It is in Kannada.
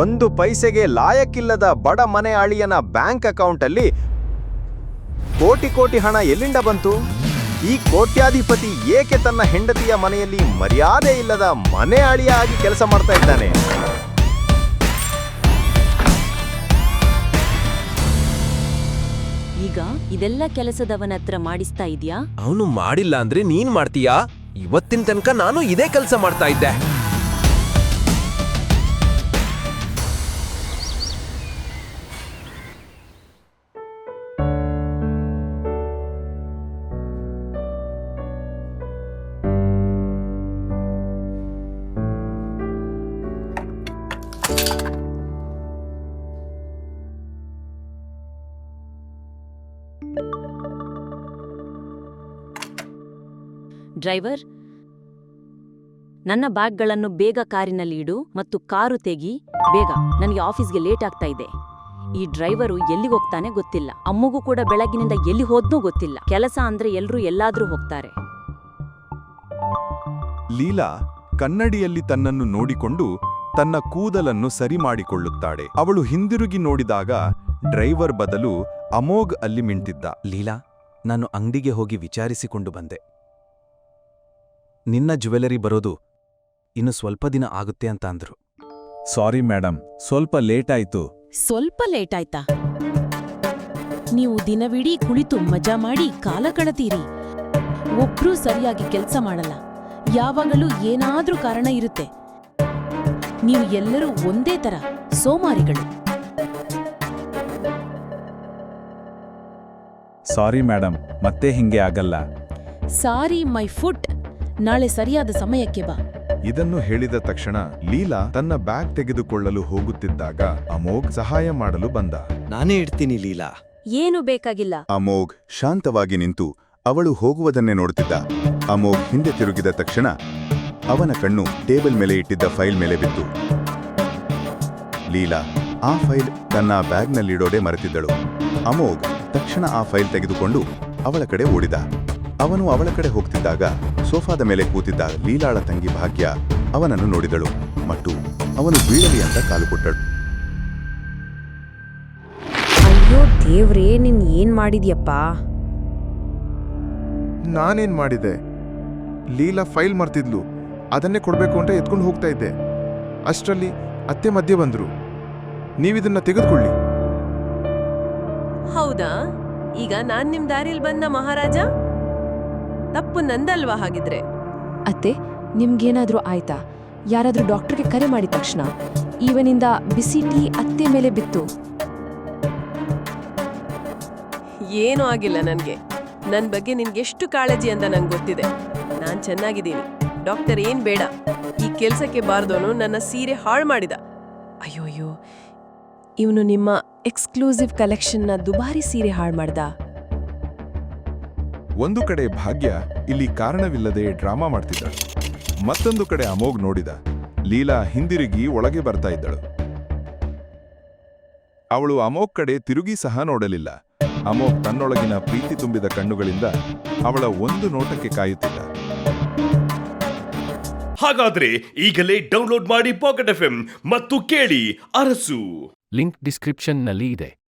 ಒಂದು ಪೈಸೆಗೆ ಲಾಯಕ್ಕಿಲ್ಲದ ಬಡ ಮನೆ ಅಳಿಯನ ಬ್ಯಾಂಕ್ ಅಕೌಂಟಲ್ಲಿ ಕೋಟಿ ಕೋಟಿ ಹಣ ಎಲ್ಲಿಂದ ಬಂತು? ಈ ಕೋಟ್ಯಾಧಿಪತಿ ಏಕೆ ತನ್ನ ಹೆಂಡತಿಯ ಮನೆಯಲ್ಲಿ ಮರ್ಯಾದೆ ಇಲ್ಲದ ಮನೆ ಅಳಿಯ ಆಗಿ ಕೆಲಸ ಮಾಡ್ತಾ ಇದ್ದಾನೆ? ಈಗ ಇದೆಲ್ಲ ಕೆಲಸದವನ ಹತ್ರ ಮಾಡಿಸ್ತಾ ಇದೆಯಾ? ಅವನು ಮಾಡಿಲ್ಲ ಅಂದ್ರೆ ನೀನ್ ಮಾಡ್ತೀಯಾ? ಇವತ್ತಿನ ತನಕ ನಾನು ಇದೇ ಕೆಲಸ ಮಾಡ್ತಾ ಇದ್ದೆ. ಡ್ರೈವರ್ ನನ್ನ ಬ್ಯಾಗ್ಗಳನ್ನು ಬೇಗ ಕಾರಿನಲ್ಲಿ ಇಡು ಮತ್ತು ಕಾರು ತೆಗಿ ಬೇಗ ನನಗೆ ಆಫೀಸ್ಗೆ ಲೇಟ್ ಆಗ್ತಾ ಇದೆ. ಈ ಡ್ರೈವರು ಎಲ್ಲಿಗೆ ಹೋಗ್ತಾನೆ ಗೊತ್ತಿಲ್ಲ. ಅಮ್ಮಗೂ ಕೂಡ ಬೆಳಗಿನಿಂದ ಎಲ್ಲಿ ಹೋದ್ನೂ ಗೊತ್ತಿಲ್ಲ. ಕೆಲಸ ಅಂದ್ರೆ ಎಲ್ರೂ ಎಲ್ಲಾದ್ರೂ ಹೋಗ್ತಾರೆ. ಲೀಲಾ ಕನ್ನಡಿಯಲ್ಲಿ ತನ್ನನ್ನು ನೋಡಿಕೊಂಡು ತನ್ನ ಕೂದಲನ್ನು ಸರಿ ಮಾಡಿಕೊಳ್ಳುತ್ತಾಳೆ. ಅವಳು ಹಿಂದಿರುಗಿ ನೋಡಿದಾಗ ಡ್ರೈವರ್ ಬದಲು ಅಮೋಘ್ ಅಲ್ಲಿ ಮಿಂಟಿದ್ದ. ಲೀಲಾ ನಾನು ಅಂಗಡಿಗೆ ಹೋಗಿ ವಿಚಾರಿಸಿಕೊಂಡು ಬಂದೆ. ನಿನ್ನ ಜ್ಯುವೆಲರಿ ಬರೋದು ಇನ್ನು ಸ್ವಲ್ಪ ದಿನ ಆಗುತ್ತೆ ಅಂತ ಅಂದ್ರು. ಸಾರಿ ಮೇಡಮ್ ಸ್ವಲ್ಪ ಲೇಟ್ ಆಯ್ತು. ಸ್ವಲ್ಪ ಲೇಟ್ ಆಯ್ತಾ? ನೀವು ದಿನವಿಡೀ ಕುಳಿತು ಮಜಾ ಮಾಡಿ ಕಾಲ ಕಳತೀರಿ ಒಬ್ರೂ ಸರಿಯಾಗಿ ಕೆಲಸ ಮಾಡಲ್ಲ. ಯಾವಾಗಲೂ ಏನಾದ್ರೂ ಕಾರಣ ಇರುತ್ತೆ. ನೀವು ಎಲ್ಲರೂ ಒಂದೇ ತರ ಸೋಮಾರಿಗಳು. ಸಾರಿ ಮೇಡಮ್ ಮತ್ತೆ ಹಿಂಗೆ ಆಗಲ್ಲ. Sorry my foot. ನಾಳೆ ಸರಿಯಾದ ಸಮಯಕ್ಕೆ ಬಾ. ಇದನ್ನು ಹೇಳಿದ ತಕ್ಷಣ ಲೀಲಾ ತನ್ನ ಬ್ಯಾಗ್ ತೆಗೆದುಕೊಳ್ಳಲು ಹೋಗುತ್ತಿದ್ದಾಗ ಅಮೋಘ್ ಸಹಾಯ ಮಾಡಲು ಬಂದ. ನಾನೇ ಇಡ್ತೀನಿ ಲೀಲಾ. ಏನು ಬೇಕಾಗಿಲ್ಲ. ಅಮೋಘ್ ಶಾಂತವಾಗಿ ನಿಂತು ಅವಳು ಹೋಗುವುದನ್ನೇ ನೋಡುತ್ತಿದ್ದ. ಅಮೋಘ್ ಹಿಂದೆ ತಿರುಗಿದ ತಕ್ಷಣ ಅವನ ಕಣ್ಣು ಟೇಬಲ್ ಮೇಲೆ ಇಟ್ಟಿದ್ದ ಫೈಲ್ ಮೇಲೆ ಬಿತ್ತು. ಲೀಲಾ ಆ ಫೈಲ್ ತನ್ನ ಬ್ಯಾಗ್ನಲ್ಲಿಡೋಡೆ ಮರೆತಿದ್ದಳು. ಅಮೋಘ್ ತಕ್ಷಣ ಆ ಫೈಲ್ ತೆಗೆದುಕೊಂಡು ಅವಳ ಕಡೆ ಓಡಿದ. ಅವನು ಅವಳ ಕಡೆ ಹೋಗ್ತಿದ್ದಾಗ ಸೋಫಾದ ಮೇಲೆ ಕೂತಿದ್ದ ಲೀಲಾಳ ತಂಗಿ ಭಾಗ್ಯ ಅವನನ್ನು ನೋಡಿದಳು. ಮತ್ತು ಅವನು ಬೀಳಲಿ ಅಂತ ಕಾಲು ಕೊಟ್ಟಳು. ಅಯ್ಯೋ ದೇವ್ರೇ ನೀನ್ ಏನ್ ಮಾಡಿದ್ಯಪ್ಪ? ನಾನೇನ್ ಮಾಡಿದೆ? ಲೀಲಾ ಫೈಲ್ ಮರ್ತಿದ್ಲು. ಅದನ್ನೇ ಕೊಡ್ಬೇಕು ಅಂತ ಎತ್ಕೊಂಡು ಹೋಗ್ತಾ ಇದ್ದೆ. ಅಷ್ಟರಲ್ಲಿ ಅತ್ತೆ ಮಧ್ಯೆ ಬಂದ್ರು. ನೀವಿದನ್ನ ತೆಗೆದುಕೊಳ್ಳಿ. ಹೌದಾ? ಈಗ ನಾನ್ ನಿಮ್ ದಾರಿಯಲ್ಲಿ ಬಂದ ಮಹಾರಾಜ? ತಪ್ಪು ನಂದಲ್ವಾ ಹಾಗಿದ್ರೆ? ಅತ್ತೆ ನಿಮ್ಗೇನಾದ್ರೂ ಆಯ್ತಾ? ಯಾರಾದ್ರೂ ಡಾಕ್ಟರ್ಗೆ ಕರೆ ಮಾಡಿದ ತಕ್ಷಣ ಇವನಿಂದ ಬಿಸಿ ಟೀ ಅತ್ತೆ ಮೇಲೆ ಬಿತ್ತು. ಏನೂ ಆಗಿಲ್ಲ ನನ್ಗೆ. ನನ್ ಬಗ್ಗೆ ನಿನ್ಗೆಷ್ಟು ಕಾಳಜಿ ಅಂತ ನಂಗೆ ಗೊತ್ತಿದೆ. ನಾನ್ ಚೆನ್ನಾಗಿದ್ದೀನಿ. ಡಾಕ್ಟರ್ ಏನ್ ಬೇಡ. ಈ ಕೆಲ್ಸಕ್ಕೆ ಬಾರ್ದೋನು ನನ್ನ ಸೀರೆ ಹಾಳು ಮಾಡಿದ. ಅಯ್ಯೋಯ್ಯೋ ಇವನು ನಿಮ್ಮ ಎಕ್ಸ್ಕ್ಲೂಸಿವ್ ಕಲೆಕ್ಷನ್ನ ದುಬಾರಿ ಸೀರೆ ಹಾಳು ಮಾಡ್ದ. ಒಂದು ಕಡೆ ಭಾಗ್ಯ ಇಲ್ಲಿ ಕಾರಣವಿಲ್ಲದೆ ಡ್ರಾಮಾ ಮಾಡ್ತಿದ್ದಳು. ಮತ್ತೊಂದು ಕಡೆ ಅಮೋಘ್ ನೋಡಿದ ಲೀಲಾ ಹಿಂದಿರುಗಿ ಒಳಗೆ ಬರ್ತಾ ಇದ್ದಳು. ಅವಳು ಅಮೋಘ್ ಕಡೆ ತಿರುಗಿ ಸಹ ನೋಡಲಿಲ್ಲ. ಅಮೋಘ್ ತನ್ನೊಳಗಿನ ಪ್ರೀತಿ ತುಂಬಿದ ಕಣ್ಣುಗಳಿಂದ ಅವಳ ಒಂದು ನೋಟಕ್ಕೆ ಕಾಯುತ್ತಿದ್ದ. ಹಾಗಾದ್ರೆ ಈಗಲೇ ಡೌನ್ಲೋಡ್ ಮಾಡಿ ಪಾಕೆಟ್ ಎಫ್ ಮತ್ತು ಕೇಳಿ ಅರಸು. ಲಿಂಕ್ ಡಿಸ್ಕ್ರಿಪ್ಷನ್ನಲ್ಲಿ ಇದೆ.